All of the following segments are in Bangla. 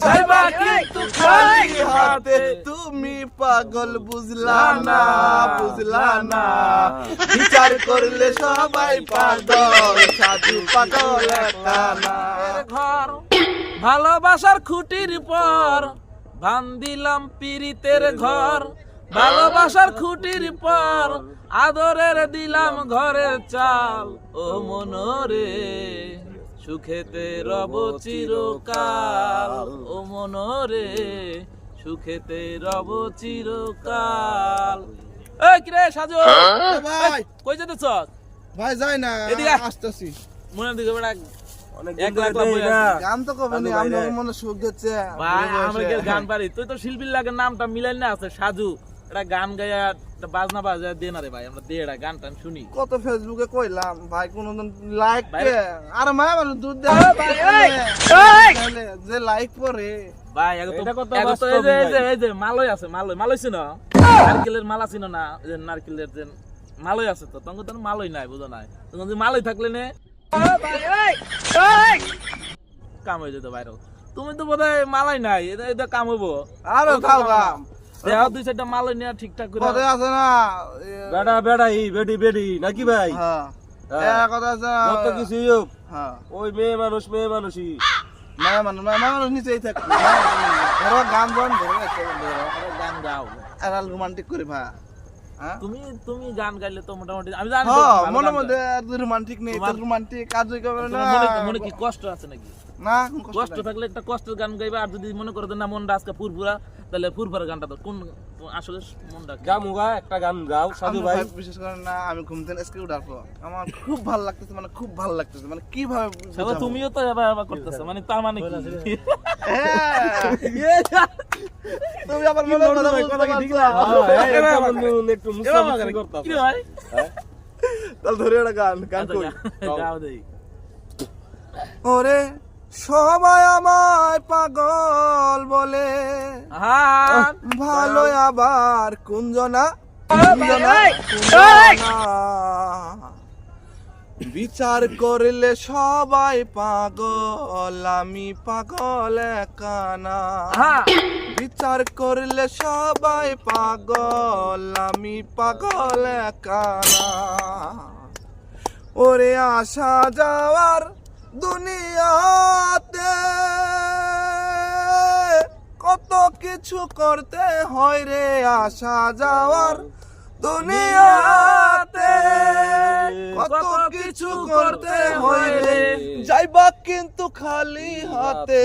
যাইবা কিন্তু খালি হাতে। তুমি পাগল বুঝলা না বুঝলা না। বিচার করলে সবাই পাগল সাধু পাগল না। ঘর ভালোবাসার খুঁটির পর ভান দিলাম পীড়িতের ঘর। ভালোবাসার খুঁটির পর আদরের দিলাম ঘরের চাল। ও মনরে। সুখেতে রব চিরকাল ও মনরে সুখেতে রব চিরকাল। এই কিরে সাজু? ভাই। কই যেতেছ? ভাই যাই না এদিকে আসতেছি। মনের দিকে বেড়া। মনে গান পারি? তুই তো শিল্পীর লাগে নামটা মিলাই না আছে। সাজু এটা গান গায়া একটা বাজনা বাজা দে না রে ভাই আমরা দে এটা গান টান শুনি। কত ফেসবুকে কইলাম ভাই কোনদিন লাইক আর মায়া মানুষ দুধ দে। যে লাইক পরে ভাই এগো তো কত এই যে এই যে এই যে মালই আছে মালই মালই ছিল। নারকেলের মালা ছিল না যে নারকেলের যে মালই আছে তো তখন তো মালই নাই বুঝো নাই। তখন যদি মালই থাকলে নে। কাম হয়ে যেত বাইরে তুমি তো বোধহয় মালাই নাই এটা এটা কাম হব আরে থাও গাম দেহ দুই চারটা মালই নিয়ে ঠিকঠাক করে পরে আছে না বেড়া বেড়া ই বেডি বেডি নাকি ভাই? হ্যাঁ। হ্যাঁ। কথা আছে যত কিছু হ্যাঁ। ওই মেয়ে মানুষ মেয়ে মানুষই। মায়া মানুষ মায়া মানুষ নিচেই ধরো গান গান ধরো গান গাও। এরা রোমান্টিক করে ভাই। হ্যাঁ? তুমি তুমি গান গাইলে তো মোটামুটি আমি জানি হ্যাঁ মনে মধ্যে রোমান্টিক নেই রোমান্টিক কাজ করবে গাও। না। মনে মনে কি কষ্ট আছে নাকি? না কষ্ট কষ্ট থাকলে একটা কষ্টের গান গাইবা আর যদি মনে করো না মনটা আজকে ফুরফুরা তাহলে ফুরফুরা গানটা তো কোন আসলে মনটা কি? গামু গা একটা গান গাও সাধু ভাই। বিশেষ করে না আমি ঘুমতে আজকে উঠার পর আমার খুব ভালো লাগতেছে মানে খুব ভালো লাগতেছে মানে কীভাবে তুমিও তো এবার এবার করতেছো মানে তার মানে কি? হ্যাঁ, তুমি আবার মনে কথা বলতে পারছ? হ্যাঁ, কি রে ভাই তাহলে ধরে একটা গান গান আচ্ছা, কই? গাও দেই। ওরে সবাই আমায় পাগল বলে। ভালো আবার কুঞ্জনা। বিচার করলে সবাই পাগল আমি পাগল কানা বিচার করলে সবাই পাগল আমি পাগল কানা ওরে আসা যাওয়ার দুনিয়াতে কত কিছু করতে হয় রে আসা যাওয়ার দুনিয়াতে কত কিছু করতে হয় রে যাইবা কিন্তু খালি হাতে।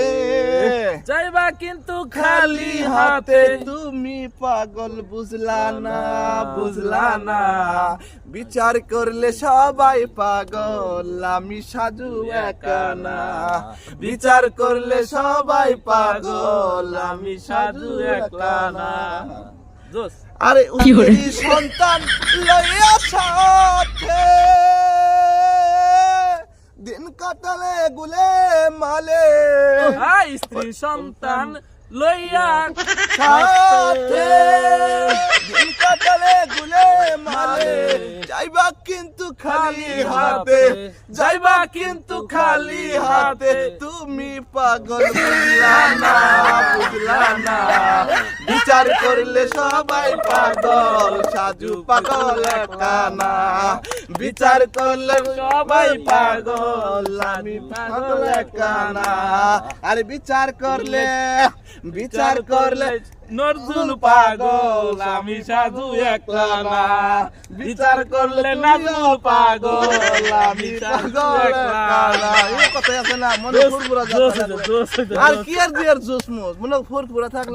যাইবা কিন্তু খালি হাতে। তুমি পাগল বুঝলা না বুঝলা না। বিচার করলে সবাই পাগল আমি সাজু একা না। বিচার করলে সবাই পাগল আমি সাজু একা না। আরে সন্তান লইয়া সাথে। দিন গুলে মালে। স্ত্রী সন্তান লইয়া সাথে কাটালে গুলে মালে। যাইবা কিন্তু খালি হাতে। যাইবা কিন্তু খালি হাতে। তুমি পাগল বুঝলা না বুঝলা না বিচার করলে সবাই পাগল সাজু পাগল কানা বিচার করলে সবাই পাগল আমি পাগল কানা আরে বিচার করলে বিচার করলে নজরুল পাগল আমি সাধু একলা না। বিচার করলে নজরুল পাগল আমি সাধু একলা কানা এই কথাই আছে না মনে ফুরফুরা আর কি আর দিয়ে জোস মোস মনে ফুরফুরা থাকলে